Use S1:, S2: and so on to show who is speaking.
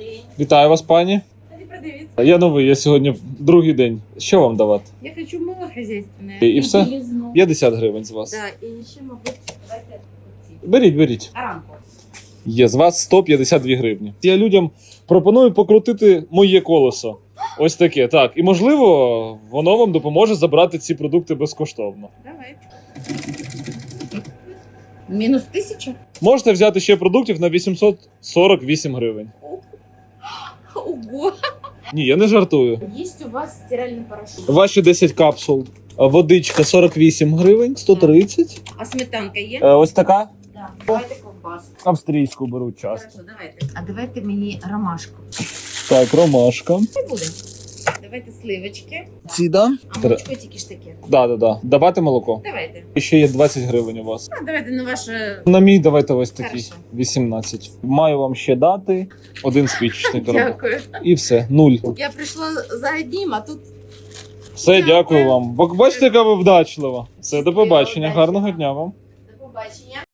S1: день.
S2: Вітаю вас, пані. Я новий, я сьогодні другий день. Що вам давати?
S1: Я хочу мыло хозяйственное.
S2: І, і все?
S1: белизну.
S2: 50 гривень з вас.
S1: Да, и еще могу... Давайте.
S2: Беріть, беріть.
S1: Арамку.
S2: Є з вас 152 гривні. Я людям пропоную покрутити моє колесо. Ось таке. Так. І можливо, воно вам допоможе забрати ці продукти безкоштовно.
S1: Давай. Минус тысяча?
S2: Можете взяти ще продуктів на 848 гривень.
S1: Ого!
S2: Ні, я не жартую.
S1: Є у вас стиральний порошок.
S2: Ваші 10 капсул. Водичка 48 гривень, 130.
S1: А сметанка є?
S2: Е, Ось така.
S1: Да. Давайте ковбаску.
S2: австрійську беруть часто.
S1: Хорошо, давайте. А давайте мені ромашку.
S2: Так, ромашка.
S1: Це буде. Давайте сливочки.
S2: Ці, да?
S1: А молочко тільки ж таке.
S2: Да, да, да. Давати молоко.
S1: Давайте.
S2: І ще є 20 гривень у вас.
S1: А, давайте на ваше...
S2: На мій давайте ось такий.
S1: Хорошо.
S2: 18. Маю вам ще дати. Один спічний коробок.
S1: Дякую.
S2: І все, нуль.
S1: Я прийшла за одним, а тут
S2: Все,
S1: Дякую.
S2: дякую вам. Бо бачите, яка ви вдачлива. Все, до побачення.
S1: Удачі
S2: Гарного дня вам.
S1: до побачення.